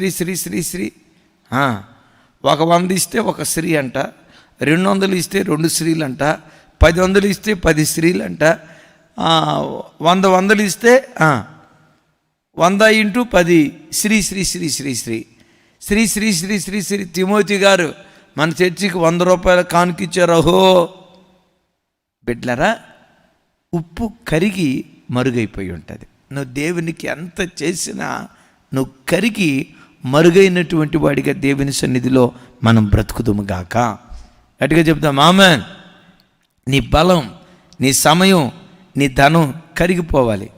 శ్రీ శ్రీ శ్రీ శ్రీ. ఒక వంద ఇస్తే ఒక స్త్రీ అంట రెండు వందలు ఇస్తే రెండు స్త్రీలు అంట పది వందలు ఇస్తే పది స్త్రీలు అంట వంద వందలు ఇస్తే వంద ఇంటూ పది శ్రీ శ్రీ శ్రీ శ్రీ శ్రీ. శ్రీ శ్రీ శ్రీ శ్రీ శ్రీ తిమోతి గారు మన చర్చికి వంద రూపాయల కానుకిచ్చారు అహో. బిడ్లరా ఉప్పు కరిగి మరుగైపోయి ఉంటుంది. నువ్వు దేవునికి ఎంత చేసినా నువ్వు కరిగి మరుగైనటువంటి వాడిగా దేవుని సన్నిధిలో మనం బ్రతుకుదుము గాక. గట్టిగా చెప్తాం ఆమెన్. నీ బలం నీ సమయం నీ ధనం కరిగిపోవాలి.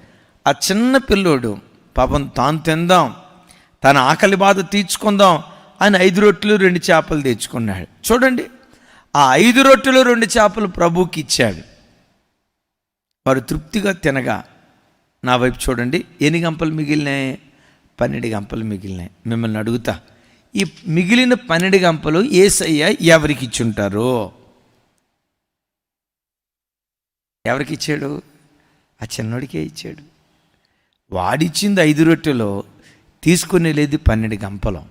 ఆ చిన్న పిల్లోడు పాపం తాను తిందాం తన ఆకలి బాధ తీర్చుకుందాం అని ఐదు రొట్టెలు రెండు చేపలు తెచ్చుకున్నాడు. చూడండి ఆ ఐదు రొట్టెలు రెండు చేపలు ప్రభుకి ఇచ్చాడు. వారు తృప్తిగా తినగా నా వైపు చూడండి ఎన్ని గంపలు మిగిలినాయి? పన్నెండు గంపలు మిగిలినాయి. మిమ్మల్ని అడుగుతా ఈ మిగిలిన పన్నెండు గంపలు ఏసయ్య ఎవరికి ఇచ్చుంటారు ఎవరికి ఇచ్చాడు ఆ చిన్నోడికే ఇచ్చాడు. వాడిచ్చింది ఐదు రొట్టెలో తీసుకుని లేదు పన్నెండు గంపలు.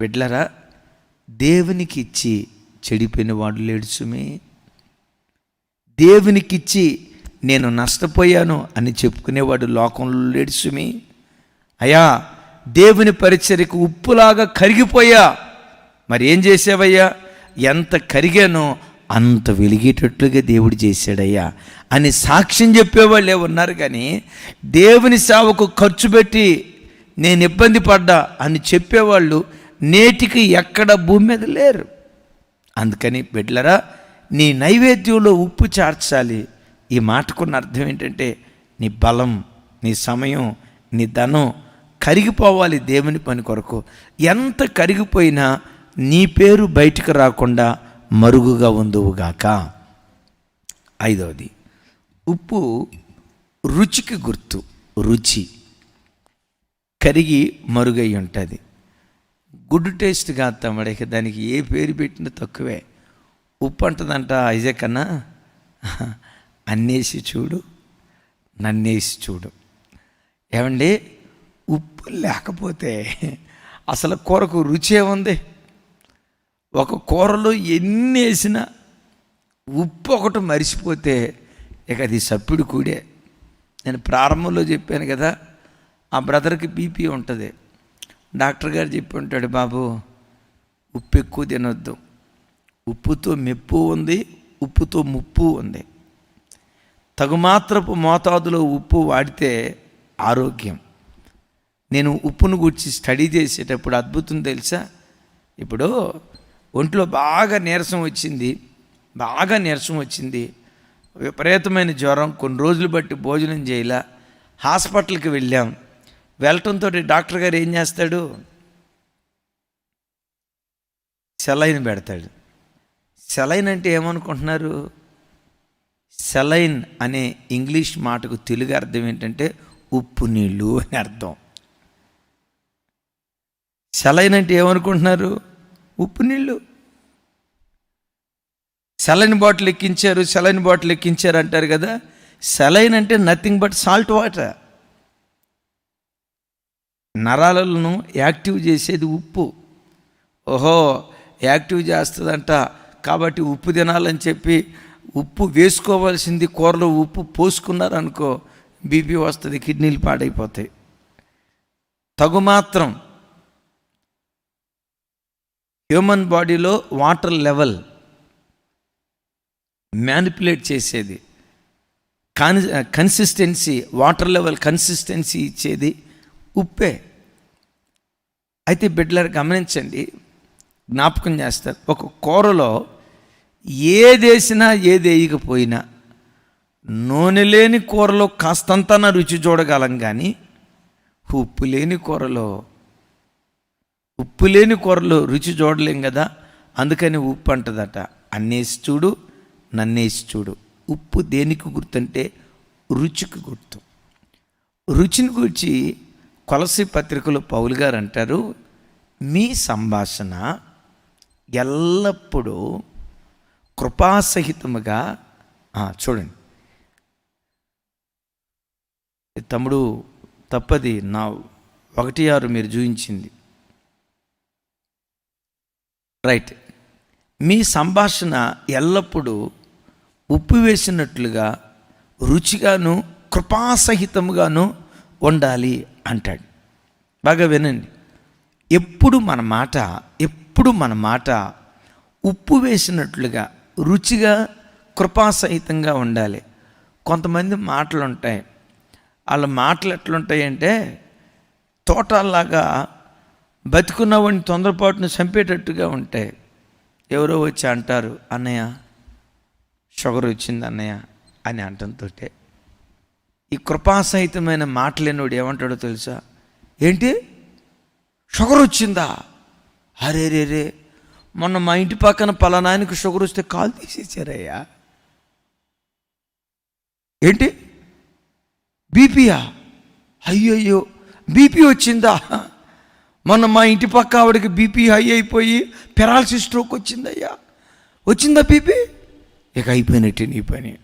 బిడ్లరా దేవునికి ఇచ్చి చెడిపోయిన వాడు లేడు సుమే. దేవునికిచ్చి నేను నష్టపోయాను అని చెప్పుకునేవాడు లోకంలో లేడు సుమి. అయ్యా దేవుని పరిచర్యకు ఉప్పులాగా కరిగిపోయా. మరి ఏం చేసావయ్యా? ఎంత కరిగానో అంత వెలిగేటట్లుగా దేవుడు చేశాడయ్యా అని సాక్ష్యం చెప్పేవాళ్ళే ఉన్నారు కానీ దేవుని సేవకు ఖర్చు పెట్టి నేను ఇబ్బంది పడ్డా అని చెప్పేవాళ్ళు నేటికి ఎక్కడ భూమి మీద లేరు. అందుకని బిడ్లరా నీ నైవేద్యంలో ఉప్పు చేర్చాలి. ఈ మాటకున్న అర్థం ఏంటంటే నీ బలం నీ సమయం నీ ధనం కరిగిపోవాలి దేవుని పని కొరకు. ఎంత కరిగిపోయినా నీ పేరు బయటకు రాకుండా మరుగుగా ఉందువుగాక ఐదవది ఉప్పు రుచికి గుర్తు రుచి కరిగి మరుగై ఉంటుంది. గుడ్ టేస్ట్ కాదు తమ్ముడికి దానికి ఏ పేరు పెట్టినా తక్కువే. ఉప్పు అంటదంట ఐజక్ కన్నా అన్నేసి చూడు నన్నేసి చూడు. ఏమండి? ఉప్పు లేకపోతే అసలు కూరకు రుచి ఉంది. ఒక కూరలో ఎన్ని వేసినా ఉప్పు ఒకటి మరిచిపోతే ఇక అది సప్పిడి కూడే. నేను ప్రారంభంలో చెప్పాను కదా ఆ బ్రదర్కి బీపీ ఉంటుంది. డాక్టర్ గారు చెప్పి ఉంటాడు బాబు ఉప్పు ఎక్కువ తినొద్దు. ఉప్పుతో మెప్పు ఉంది ఉప్పుతో ముప్పు ఉంది. తగుమాత్రపు మోతాదులో ఉప్పు వాడితే ఆరోగ్యం. నేను ఉప్పును గురించి స్టడీ చేసేటప్పుడు అద్భుతం తెలుసా? ఇప్పుడు ఒంట్లో బాగా నీరసం వచ్చింది. బాగా నీరసం వచ్చింది. విపరీతమైన జ్వరం కొన్ని రోజులు బట్టి భోజనం చేయలా. హాస్పిటల్కి వెళ్ళాం. వెళ్ళటంతో డాక్టర్ గారు ఏం చేస్తాడు? సెలైన్ పెడతాడు. సెలైన్ అంటే ఏమనుకుంటున్నారు? సెలైన్ అనే ఇంగ్లీష్ మాటకు తెలుగు అర్థం ఏంటంటే ఉప్పు నీళ్ళు అని అర్థం. సెలైన్ అంటే ఏమనుకుంటున్నారు? ఉప్పు నీళ్ళు. సెలైన్ బాటిల్ ఎక్కించారు సెలైన్ బాటిల్ ఎక్కించారు అంటారు కదా. సెలైన్ అంటే నథింగ్ బట్ సాల్ట్ వాటర్ నరాలను యాక్టివ్ చేసేది ఉప్పు. ఓహో యాక్టివ్ చేస్తుందంట. కాబట్టి ఉప్పు తినాలని చెప్పి ఉప్పు వేసుకోవాల్సింది కూరలో ఉప్పు పోసుకున్నారనుకో బీపీ వస్తుంది కిడ్నీలు పాడైపోతాయి. తగు మాత్రం హ్యూమన్ బాడీలో వాటర్ లెవెల్ మ్యానిపులేట్ చేసేది. Con consistency water level consistency ఇచ్చేది ఉప్పే. అయితే బిడ్డలారు గమనించండి జ్ఞాపకం చేస్తారు ఒక కూరలో ఏది వేసినా ఏది వేయకపోయినా నూనె లేని కూరలో కాస్తంతన రుచి చూడగలం కానీ ఉప్పు లేని కూరలో ఉప్పు లేని కూరలో రుచి చూడలేం కదా అందుకని ఉప్పు అంటదట. అన్నేసి చూడు నన్నేసి చూడు. ఉప్పు దేనికి గుర్తంటే రుచికి గుర్తు. రుచిని గురించి కొలసి పత్రికలో పౌలు గారు అంటారు మీ సంభాషణ ఎల్లప్పుడూ కృపాసహితముగా చూడండి. తమ్ముడు తప్పది. నా ఒకటి ఆరు మీరు చూపించింది రైట్. మీ సంభాషణ ఎల్లప్పుడూ ఉప్పు వేసినట్లుగా రుచిగాను కృపాసహితముగాను ఉండాలి అంటాడు. బాగా వినండి. ఎప్పుడు మన మాట ఎప్పుడు మన మాట ఉప్పు వేసినట్లుగా రుచిగా కృపాసహితంగా ఉండాలి. కొంతమంది మాటలు ఉంటాయి వాళ్ళ మాటలు ఎట్లుంటాయంటే తోటల్లాగా బతుకున్నవాడిని తొందరపాటును చంపేటట్టుగా ఉంటాయి ఎవరో వచ్చి అంటారు అన్నయ్య షుగర్ వచ్చింది అన్నయ్య అని అంటంతో ఈ కృపాసహితమైన మాటలేనోడు ఏమంటాడో తెలుసా? ఏంటి? షుగర్ వచ్చిందా? అరే రే రే మొన్న మా ఇంటి పక్కన పలానాయనకు షుగర్ వస్తే కాల్ తీసేసారయ్యా ఏంటి? బీపీయా అయ్యయ్యో బీపీ వచ్చిందా? మొన్న మా ఇంటి పక్క ఆవిడకి బీపీ హై అయిపోయి పెరాలసిస్ స్ట్రోక్ వచ్చిందయ్యా. వచ్చిందా బీపీ? ఇక అయిపోయినట్టు నీ పని.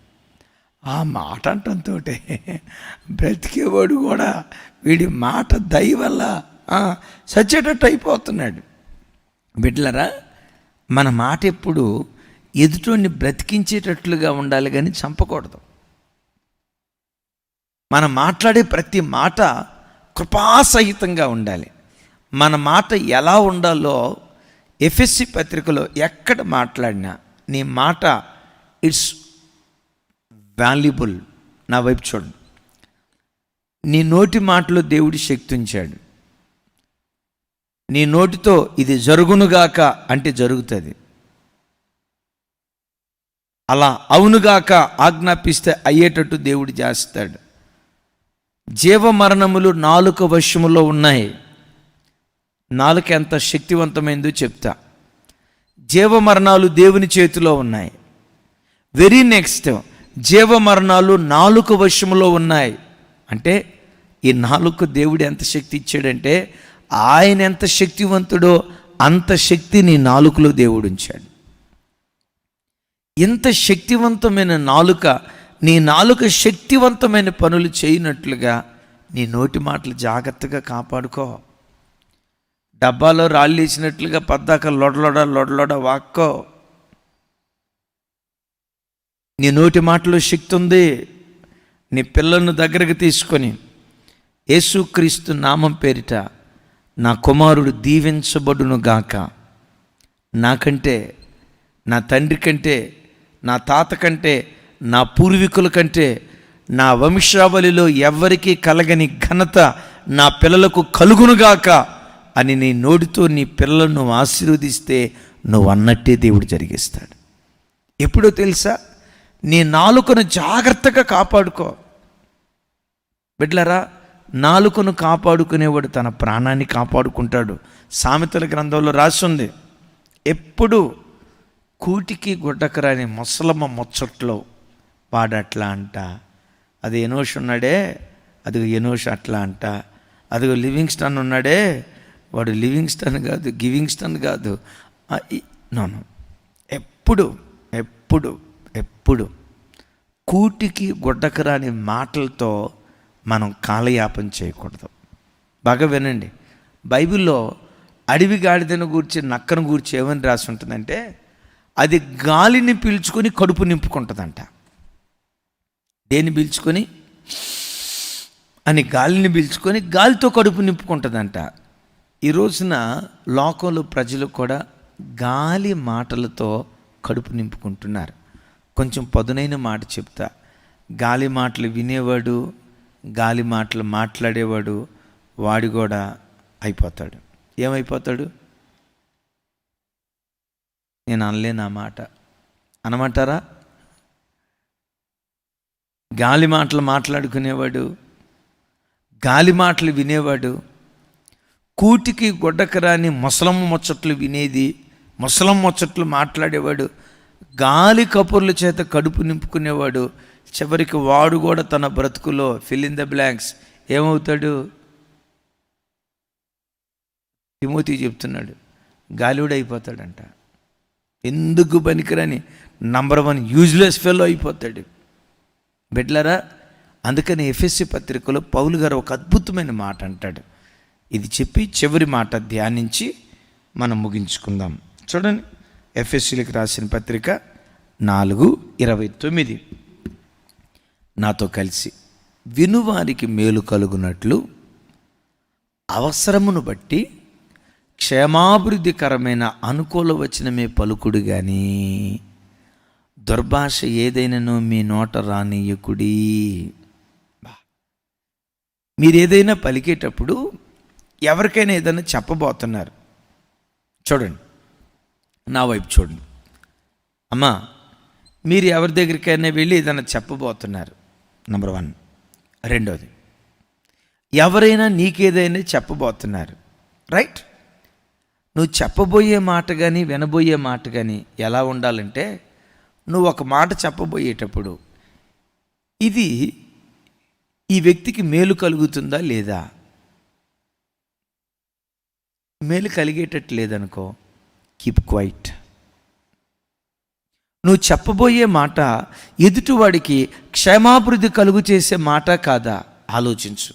ఆ మాట అంటంతో బ్రతికేవాడు కూడా వీడి మాట దయ వల్ల సచ్చేటట్టు చచ్చేటట్టు అయిపోతున్నాడు. బిడ్డలరా మన మాట ఎప్పుడు ఎదుటోని బ్రతికించేటట్లుగా ఉండాలి కానీ చంపకూడదు. మనం మాట్లాడే ప్రతి మాట కృపాసహితంగా ఉండాలి. మన మాట ఎలా ఉండాలో ఎఫ్ఎస్సి పత్రికలో ఎక్కడ మాట్లాడినా నీ మాట ఇట్స్ వాల్యుబుల్ నా వైపు చూడండి. నీ నోటి మాటలో దేవుడి శక్తి ఉంచాడు. నీ నోటితో ఇది జరుగునుగాక అంటే జరుగుతుంది. అలా అవునుగాక ఆజ్ఞాపిస్తే అయ్యేటట్టు దేవుడు చేస్తాడు. జీవ మరణములు నాలుక వశములో ఉన్నాయి. నాలుక ఎంత శక్తివంతమైందో చెప్తా. జీవ మరణాలు దేవుని చేతిలో ఉన్నాయి. వెరీ నెక్స్ట్ జీవ మరణాలు నాలుక వశములో ఉన్నాయి. అంటే ఈ నాలుక దేవుడు ఎంత శక్తి ఇచ్చాడంటే ఆయన ఎంత శక్తివంతుడో అంత శక్తి నీ నాలుకలో దేవుడు ఉంచాడు. ఎంత శక్తివంతమైన నాలుక నీ నాలుక శక్తివంతమైన పనులు చేయనట్లుగా నీ నోటి మాటలు జాగ్రత్తగా కాపాడుకో. డబ్బాలో రాళ్ళు వేసినట్లుగా పద్దాక లొడలొడ లొడలొడ వాక్కో. నీ నోటి మాటలో శక్తి ఉంది. నీ పిల్లలను దగ్గరకు తీసుకొని యేసుక్రీస్తు నామం పేరిట నా కుమారుడు దీవించబడును గాక. నాకంటే నా తండ్రి కంటే నా తాత కంటే నా పూర్వీకుల కంటే నా వంశావళిలో ఎవ్వరికీ కలగని ఘనత నా పిల్లలకు కలుగునుగాక అని నీ నోటితో నీ పిల్లలను నువ్వు ఆశీర్వదిస్తే నువ్వు అన్నట్టే దేవుడు జరిగిస్తాడు. ఎప్పుడో తెలుసా? నీ నాలుకను జాగ్రత్తగా కాపాడుకో. బిడ్లరా నాలుకను కాపాడుకునేవాడు తన ప్రాణాన్ని కాపాడుకుంటాడు. సామెతల గ్రంథంలో రాసింది ఎప్పుడు కూటికి గుడ్డకరాని ముసలమ్మ ముచ్చట్లో వాడట్లా అంట. అది ఎనోష్ ఉన్నాడే అది ఎనోష్ అట్లా అంట. అదిగో లివింగ్స్టన్ ఉన్నాడే వాడు లివింగ్స్టన్ కాదు గివింగ్స్టన్ కాదు. నోను ఎప్పుడు ఎప్పుడు ఎప్పుడు కూటికి గుడ్డకరాని మాటలతో మనం కాలయాపన చేయకూడదు. బాగా వినండి. బైబిల్లో అడవి గాడిదను గూర్చి నక్కను గూర్చి ఏమని రాసి ఉంటుందంటే అది గాలిని పీల్చుకొని కడుపు నింపుకుంటుందంట. దేన్ని పీల్చుకొని? అని గాలిని పీల్చుకొని గాలితో కడుపు నింపుకుంటుందంట. ఈ రోజున లోకంలో ప్రజలు కూడా గాలి మాటలతో కడుపు నింపుకుంటున్నారు. కొంచెం పదునైన మాట చెప్తా. గాలి మాటలు వినేవాడు గాలి మాటలు మాట్లాడేవాడు వాడు కూడా అయిపోతాడు. ఏమైపోతాడు? నేను అనలేను ఆ మాట. అనమంటారా? గాలి మాటలు మాట్లాడుకునేవాడు గాలి మాటలు వినేవాడు కూటికి గొడ్డకరాని ముసలమ్మ ముచ్చట్లు వినేది ముసలమ్మ ముచ్చట్లు మాట్లాడేవాడు గాలి కపుర్ల చేత కడుపు నింపుకునేవాడు చివరికి వాడు కూడా తన బ్రతుకులో ఫిల్ ఇన్ ద బ్లాంక్స్ ఏమవుతాడు? తిమోతి చెప్తున్నాడు గాలివుడు అయిపోతాడంట. ఎందుకు పనికిరాని? నంబర్ వన్ యూజ్లెస్ ఫెలో అయిపోతాడు. బిడ్లరా అందుకని ఎఫ్ఎస్సి పత్రికలో పౌలు గారు ఒక అద్భుతమైన మాట అంటాడు. ఇది చెప్పి చివరి మాట ధ్యానించి మనం ముగించుకుందాం. చూడండి ఎఫ్ఎస్సీలకు రాసిన పత్రిక నాలుగు ఇరవై తొమ్మిది. నాతో కలిసి వినువారికి మేలు కలుగునట్లు అవసరమును బట్టి క్షేమాభివృద్ధికరమైన అనుకూల వచనమే పలుకుడు కానీ దుర్భాష ఏదైనానో మీ నోట రానియకుడి. మీరు ఏదైనా పలికేటప్పుడు ఎవరికైనా ఏదైనా చెప్పబోతున్నారు. చూడండి. నా వైపు చూడండి. అమ్మా మీరు ఎవరి దగ్గరికైనా వెళ్ళి ఏదైనా చెప్పబోతున్నారు. నెంబర్ వన్ రెండోది ఎవరైనా నీకేదైనా చెప్పబోతున్నారు. రైట్ నువ్వు చెప్పబోయే మాట కానీ వినబోయే మాట కానీ ఎలా ఉండాలంటే నువ్వు ఒక మాట చెప్పబోయేటప్పుడు ఇది ఈ వ్యక్తికి మేలు కలుగుతుందా లేదా? మేలు కలిగేటట్టు లేదనుకో కీప్ క్వైట్ నువ్వు చెప్పబోయే మాట ఎదుటివాడికి క్షేమాభివృద్ధి కలుగు చేసే మాట కాదా? ఆలోచించు.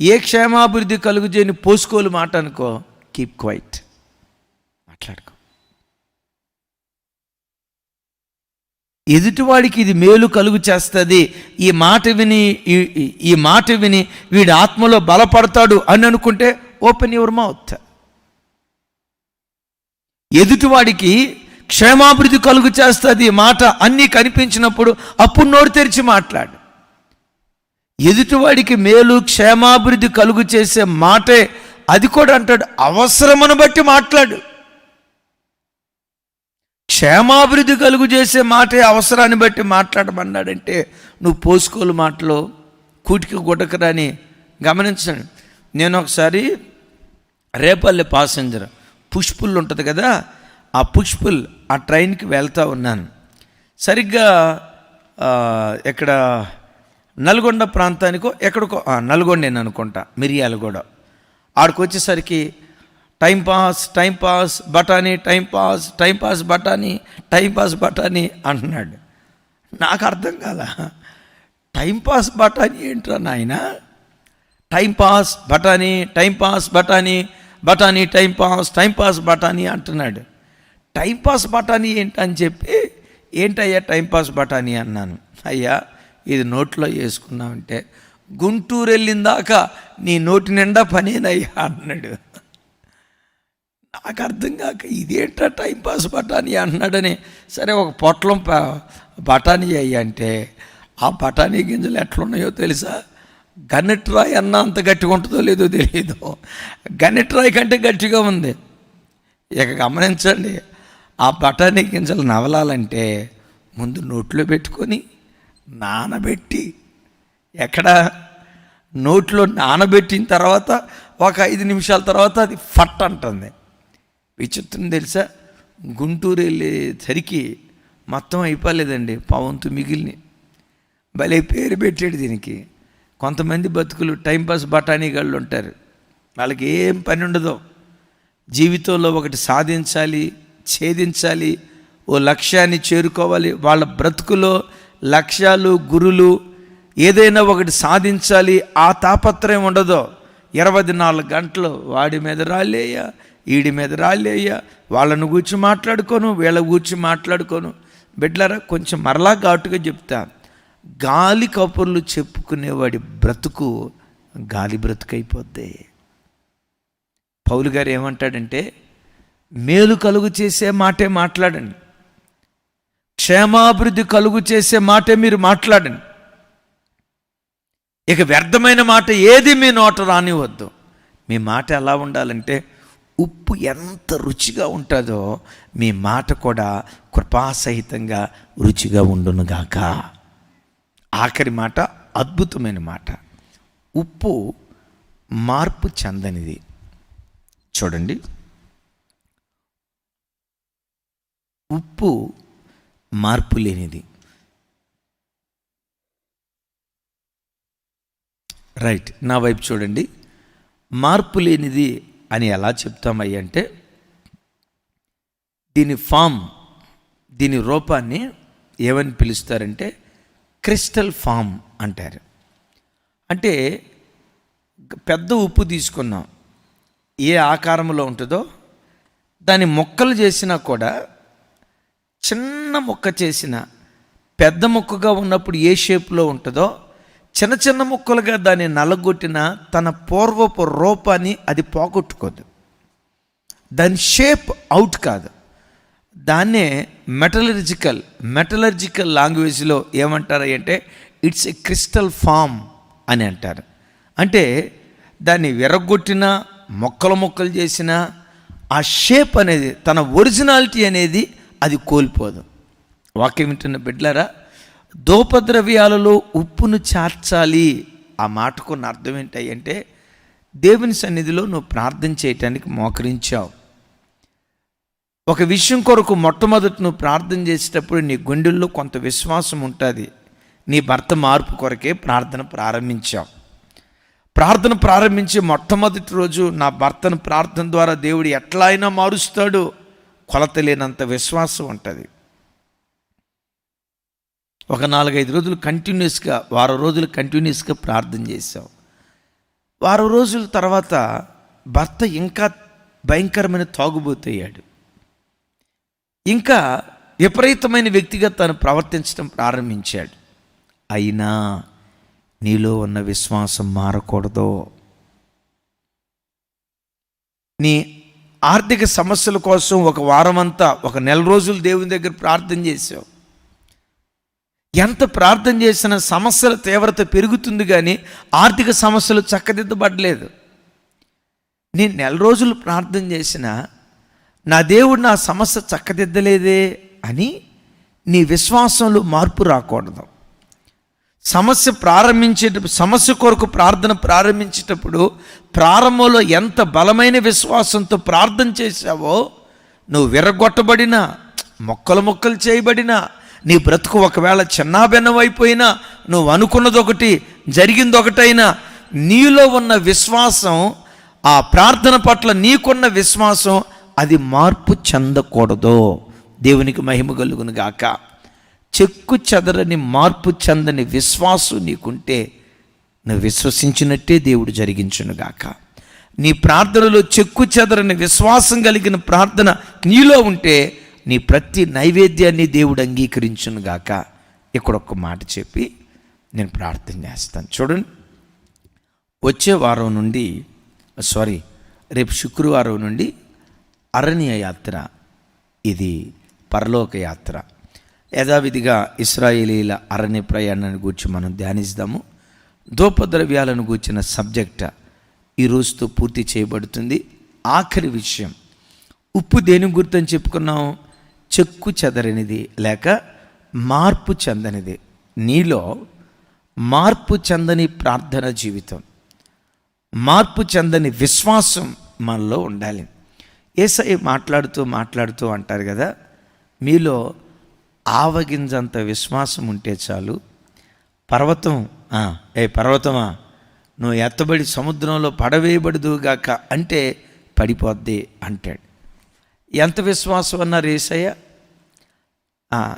ఏ క్షేమాభివృద్ధి కలుగు చేయని పోసుకోలు మాట అనుకో కీప్ క్వైట్ మాట్లాడుకో. ఎదుటివాడికి ఇది మేలు కలుగు చేస్తుంది. ఈ మాట విని ఈ- మాట విని వీడి ఆత్మలో బలపడతాడు అని అనుకుంటే ఓపెన్ యువర్ మౌత్. ఎదుటివాడికి క్షేమాభివృద్ధి కలుగు చేస్తుంది ఈ మాట అన్నీ కనిపించినప్పుడు అప్పుడు నోరు తెరిచి మాట్లాడు. ఎదుటివాడికి మేలు క్షేమాభివృద్ధి కలుగు చేసే మాటే అది కూడా అంటాడు. అవసరమును బట్టి మాట్లాడు. క్షేమాభివృద్ధి కలుగు చేసే మాటే అవసరాన్ని బట్టి మాట్లాడమన్నాడంటే నువ్వు పోసుకోలు మాటలో కూటికి గుడ్డకరాని గమనించండి. నేను ఒకసారి రేపల్లి పాసెంజర్ పుష్పుల్ ఉంటుంది కదా ఆ పుష్పుల్ ఆ ట్రైన్కి వెళ్తూ ఉన్నాను. సరిగ్గా ఇక్కడ నల్గొండ ప్రాంతానికో ఎక్కడికో ఆ, అనుకుంటా మిరియాలగూడ. ఆడికి వచ్చేసరికి టైం పాస్ టైం పాస్ బఠానీ టైం పాస్ టైం పాస్ బఠానీ టైం పాస్ బఠానీ అంటున్నాడు. నాకు అర్థం కాల? టైం పాస్ బఠానీ ఏంట్రా నాయన? టైం పాస్ బఠానీ టైం పాస్ బఠానీ బఠానీ టైం పాస్ టైం పాస్ బఠానీ అంటున్నాడు. టైం పాస్ బఠానీ ఏంటని చెప్పి ఏంటయ్యా టైం పాస్ బఠానీ అన్నాను. అయ్యా ఇది నోట్లో వేసుకున్నామంటే గుంటూరు వెళ్ళిందాక నీ నోటి నిండా పనేనయ్యా అన్నాడు నాకు అర్థం కాక ఇదేంట టైంపాస్ బఠానీ అన్నాడని సరే ఒక పొట్లం ప- బఠానీ అయ్యి అంటే ఆ బఠానీ గింజలు ఎట్లున్నాయో తెలుసా? గన్నెట్రాయ్ అన్న అంత గట్టిగా ఉంటుందో లేదో తెలియదు గన్నెట్రాయ్ కంటే గట్టిగా ఉంది. ఇక గమనించండి ఆ బఠానీ గింజలు నవలాలంటే ముందు నోట్లో పెట్టుకొని నానబెట్టి ఎక్కడ? నోట్లో నానబెట్టిన తర్వాత ఒక ఐదు నిమిషాల తర్వాత అది ఫట్ అంటుంది. విచిత్రం తెలుసా? గుంటూరు వెళ్ళేసరికి మొత్తం అయిపోలేదండి పవంతు మిగిలిని. భలే పేరు పెట్టాడు దీనికి. కొంతమంది బతుకులు టైంపాస్ బఠానీగాళ్ళు ఉంటారు. వాళ్ళకి ఏం పని ఉండదు. జీవితంలో ఒకటి సాధించాలి ఛేదించాలి ఓ లక్ష్యాన్ని చేరుకోవాలి. వాళ్ళ బ్రతుకులో లక్ష్యాలు గురులు ఏదైనా ఒకటి సాధించాలి. ఆ తాపత్రయం ఉండదు. ఇరవై నాలుగు గంటలు వాడి మీద రాలేయ ఈడి మీద రాలేయ్యా వాళ్ళను గూర్చి మాట్లాడుకోను వీళ్ళ గూర్చి మాట్లాడుకోను. బిడ్లరా కొంచెం మరలా ఘాటుగా చెప్తా. గాలి కబుర్లు చెప్పుకునేవాడి బ్రతుకు గాలి బ్రతుకైపోద్ది. పౌలు గారు ఏమంటాడంటే మేలు కలుగు చేసే మాటే మాట్లాడండి. క్షేమాభివృద్ధి కలుగు చేసే మాటే మీరు మాట్లాడండి. ఇక వ్యర్థమైన మాట ఏది మీ నోట రానివద్దు. మీ మాట ఎలా ఉండాలంటే ఉప్పు ఎంత రుచిగా ఉంటుందో మీ మాట కూడా కృపాసహితంగా రుచిగా ఉండునుగాక. ఆఖరి మాట అద్భుతమైన మాట. ఉప్పు మార్పు చెందనిది. చూడండి. ఉప్పు మార్పు లేనిది. రైట్ నా వైపు చూడండి. మార్పు లేనిది అని ఎలా చెప్తామయ్య అంటే దీని ఫామ్ దీని రూపాన్ని ఏమని పిలుస్తారంటే క్రిస్టల్ ఫామ్ అంటారు. అంటే పెద్ద ఉప్పు తీసుకున్నాం. ఏ ఆకారంలో ఉంటుందో దాన్ని మొక్కలు చేసినా కూడా చిన్న మొక్క చేసిన పెద్ద మొక్కగా ఉన్నప్పుడు ఏ షేప్లో ఉంటుందో చిన్న చిన్న ముక్కలుగా దాన్ని నలగొట్టిన తన పూర్వపు రూపాన్ని అది పోగొట్టుకోదు. దాని షేప్ అవుట్ కాదు. దాన్నే మెటలర్జికల్ మెటలర్జికల్ లాంగ్వేజ్లో ఏమంటారు అంటే ఇట్స్ ఎ క్రిస్టల్ ఫామ్ అని అంటారు. అంటే దాన్ని విరగొట్టిన మొక్కలు మొక్కలు చేసిన ఆ షేప్ అనేది తన ఒరిజినాలిటీ అనేది అది కోల్పోదు. వాక్యం వింటున్న బిడ్డలారా దోపద్రవ్యాలలో ఉప్పును చార్చాలి. ఆ మాటకు అర్థం ఏంటంటే దేవుని సన్నిధిలో నువ్వు ప్రార్థన చేయటానికి మోకరించావు. ఒక విషయం కొరకు మొట్టమొదటి నువ్వు ప్రార్థన చేసేటప్పుడు నీ గుండెల్లో కొంత విశ్వాసం ఉంటుంది. నీ భర్త మార్పు కొరకే ప్రార్థన ప్రారంభించావు. ప్రార్థన ప్రారంభించి మొట్టమొదటి రోజు నా భర్తను ప్రార్థన ద్వారా దేవుడు ఎట్లా అయినా మారుస్తాడు. కొలత లేనంత విశ్వాసం ఉంటుంది. ఒక నాలుగైదు రోజులు కంటిన్యూస్గా వారం రోజులు కంటిన్యూస్గా ప్రార్థన చేశాం. వారం రోజుల తర్వాత భర్త ఇంకా భయంకరమైన తాగుబోతయ్యాడు. ఇంకా విపరీతమైన వ్యక్తిగా తను ప్రవర్తించడం ప్రారంభించాడు. అయినా నీలో ఉన్న విశ్వాసం మారకూడదు. నీ ఆర్థిక సమస్యల కోసం ఒక వారం అంతా ఒక నెల రోజులు దేవుని దగ్గర ప్రార్థన చేసావు ఎంత ప్రార్థన చేసినా సమస్యల తీవ్రత పెరుగుతుంది కానీ ఆర్థిక సమస్యలు చక్కదిద్దబడలేదు. నేను నెల రోజులు ప్రార్థన చేసిన నా దేవుడు నా సమస్య చక్కదిద్దలేదే అని నీ విశ్వాసంలో మార్పు రాకూడదు. సమస్య ప్రారంభించేటప్పుడు సమస్య కొరకు ప్రార్థన ప్రారంభించేటప్పుడు ప్రారంభంలో ఎంత బలమైన విశ్వాసంతో ప్రార్థన చేశావో నువ్వు విరగొట్టబడినా మొక్కలు మొక్కలు చేయబడినా నీ బ్రతుకు ఒకవేళ చిన్నాభిన్నమైపోయినా నువ్వు అనుకున్నది ఒకటి జరిగింది ఒకటైనా నీలో ఉన్న విశ్వాసం ఆ ప్రార్థన పట్ల నీకున్న విశ్వాసం అది మార్పు చెందకూడదు. దేవునికి మహిమ కలుగును గాక. చెక్కు చెదరని మార్పు చెందని విశ్వాసం నీకుంటే నువ్వు విశ్వసించినట్టే దేవుడు జరిగించునుగాక నీ ప్రార్థనలో చెక్కు చెదరని విశ్వాసం కలిగిన ప్రార్థన నీలో ఉంటే నీ ప్రతి నైవేద్యాన్ని దేవుడు అంగీకరించునుగాక ఇక్కడ ఒక మాట చెప్పి నేను ప్రార్థన చేస్తాను. చూడండి. వచ్చే వారం నుండి సారీ రేపు శుక్రవారం నుండి అరణ్య యాత్ర. ఇది పరలోక యాత్ర. యథావిధిగా ఇస్రాయేలీల అరణ్య ప్రయాణాన్ని గురించి మనం ధ్యానిస్తాము. దోపద్రవ్యాలను గూర్చిన సబ్జెక్ట్ ఈ రోజుతో పూర్తి చేయబడుతుంది. ఆఖరి విషయం. ఉప్పు దేని గుర్తని చెప్పుకున్నాం? చెక్కు చెదరనిది లేక మార్పు చెందనిది. నీలో మార్పు చెందని ప్రార్థన జీవితం మార్పు చెందని విశ్వాసం మనలో ఉండాలి. ఏసై మాట్లాడుతూ మాట్లాడుతూ అంటారు కదా మీలో ఆవగింజంత విశ్వాసం ఉంటే చాలు. పర్వతం ఏ పర్వతమా నువ్వు ఎత్తబడి సముద్రంలో పడవేయబడదుగాక అంటే పడిపోద్ది అంటాడు. ఎంత విశ్వాసం అన్నారు ఏసయ్య?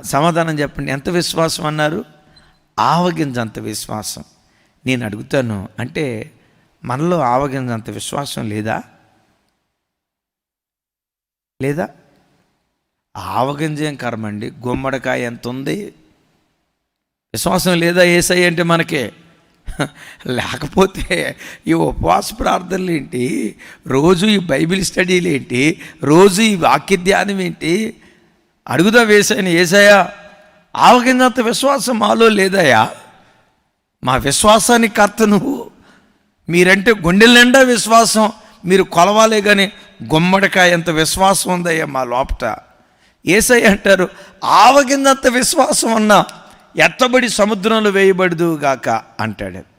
సమాధానం చెప్పండి. ఎంత విశ్వాసం అన్నారు? ఆవగింజంత విశ్వాసం. నేను అడుగుతాను అంటే మనలో ఆవగింజంత విశ్వాసం లేదా? లేదా? ఆవగింజేం కర్మండి గుమ్మడికాయ ఎంత ఉంది? విశ్వాసం లేదా ఏసై అంటే మనకి? లేకపోతే ఈ ఉపవాస ప్రార్థనలు ఏంటి? రోజు ఈ బైబిల్ స్టడీలు ఏంటి? రోజు ఈ వాక్య ధ్యానం ఏంటి? అడుగుదా వేసాయని ఏసయ్యా ఆవగింజంత విశ్వాసం మాలో లేదయా మా విశ్వాసానికి కర్త నువ్వు. మీరంటే గుండెల నిండా విశ్వాసం. మీరు కొలవాలే కానీ గుమ్మడికాయ ఎంత విశ్వాసం ఉందయ్యా మా లోపట. ఏసై అంటారు ఆవగిందంత విశ్వాసం ఉన్నా ఎత్తబడి సముద్రంలో వేయబడదు గాక అంటాడు.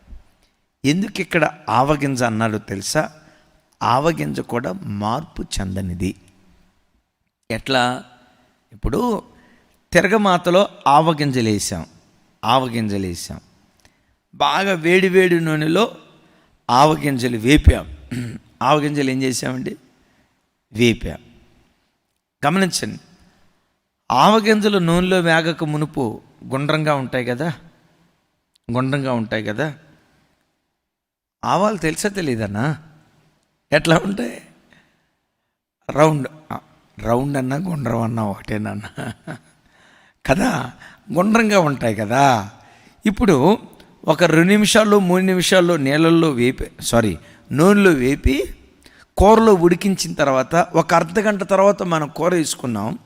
ఎందుకు ఇక్కడ ఆవగింజ అన్నాడో తెలుసా? ఆవగింజ కూడా మార్పు చెందనిది. ఎట్లా? ఇప్పుడు తిరగమాతలో ఆవగింజలు వేసాం ఆవగింజలు వేసాం బాగా వేడివేడి నూనెలో ఆవగింజలు వేపాం. ఆవగింజలు ఏం చేసామండి? వేపాం. గమనించండి. ఆవగింజలు నూనెలో వేగక మునుపు గుండ్రంగా ఉంటాయి కదా? గుండ్రంగా ఉంటాయి కదా? ఆవాలు తెలుసా తెలియదన్నా ఎట్లా ఉంటాయి రౌండ్ రౌండ్ అన్నా గుండ్రం అన్నా ఒకటేనన్నా. కదా గుండ్రంగా ఉంటాయి కదా. ఇప్పుడు ఒక రెండు నిమిషాల్లో మూడు నిమిషాల్లో నీళ్ళల్లో వేపి సారీ నూనెలో వేపి కూరలో ఉడికించిన తర్వాత ఒక అర్ధ గంట తర్వాత మనం కూర వేసుకున్నాం.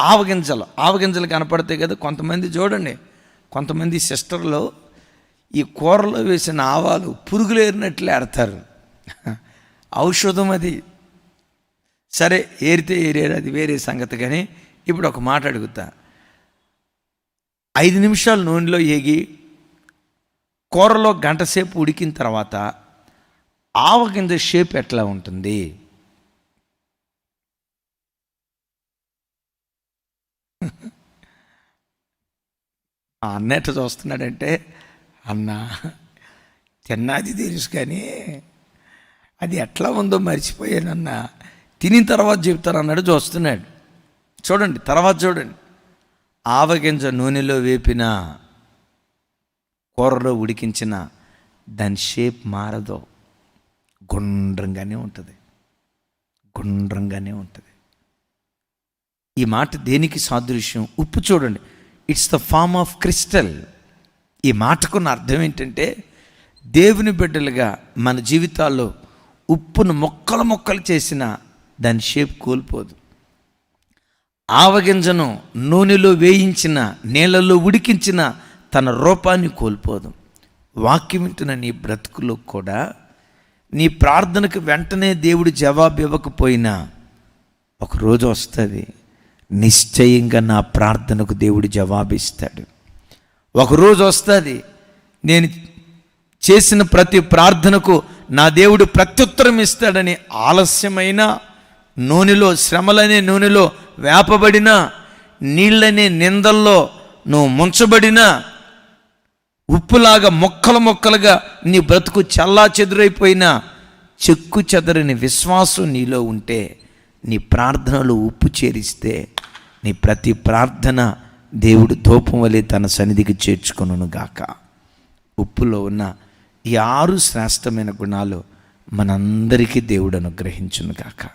ఆవగింజలు ఆవగింజలు కనపడతాయి కదా కొంతమంది చూడండి. కొంతమంది సిస్టర్లు ఈ కూరలో వేసిన ఆవాలు పురుగులేరినట్లు ఏడతారు ఔషధం అది. సరే ఏరితే ఏరేరు అది వేరే సంగతి కానీ ఇప్పుడు ఒక మాట అడుగుతా. ఐదు నిమిషాలు నూనెలో ఏగి కూరలో గంటసేపు ఉడికిన తర్వాత ఆవ కింద షేప్ ఎట్లా ఉంటుంది? అన్నట్టు చూస్తున్నాడంటే అన్నా తిన్నది తెలుసు కానీ అది ఎట్లా ఉందో మర్చిపోయానన్న. తిని తర్వాత చెప్తాను అన్నాడు చూస్తున్నాడు. చూడండి తర్వాత చూడండి. ఆవగింజ నూనెలో వేపిన కూరలో ఉడికించిన దాని షేప్ మారదు. గుండ్రంగానే ఉంటుంది. గుండ్రంగానే ఉంటుంది. ఈ మాట దేనికి సాదృశ్యం? ఉప్పు చూడండి. It's the form of crystal ఈ మాటకున్న అర్థం ఏంటంటే దేవుని బిడ్డలుగా మన జీవితాల్లో ఉప్పును మొక్కలు మొక్కలు చేసిన దాని షేప్ కోల్పోదు. ఆవగింజను నూనెలో వేయించిన నీళ్ళలో ఉడికించిన తన రూపాన్ని కోల్పోదు. వాక్యం వింటున్న నీ బ్రతుకులో కూడా నీ ప్రార్థనకు వెంటనే దేవుడు జవాబు ఇవ్వకపోయినా ఒక రోజు వస్తుంది. నిశ్చయంగా నా ప్రార్థనకు దేవుడు జవాబిస్తాడు ఒకరోజు వస్తుంది. నేను చేసిన ప్రతి ప్రార్థనకు నా దేవుడు ప్రత్యుత్తరం ఇస్తాడని ఆలస్యమైన నూనెలో శ్రమలనే నూనెలో వేపబడిన నీళ్ళనే నిందల్లో నువ్వు ముంచబడినా ఉప్పులాగా మొక్కలు మొక్కలుగా నీ బ్రతుకు చల్లా చెదురైపోయినా చెక్కు చెదరని విశ్వాసం నీలో ఉంటే నీ ప్రార్థనలు ఉప్పు చేరిస్తే నీ ప్రతి ప్రార్థన దేవుడు ధూపం వలె తన సన్నిధికి చేర్చుకొనును గాక. ఉప్పులో ఉన్న ఈ ఆరు శ్రేష్టమైన గుణాలు మనందరికీ దేవుడు అనుగ్రహించును గాక.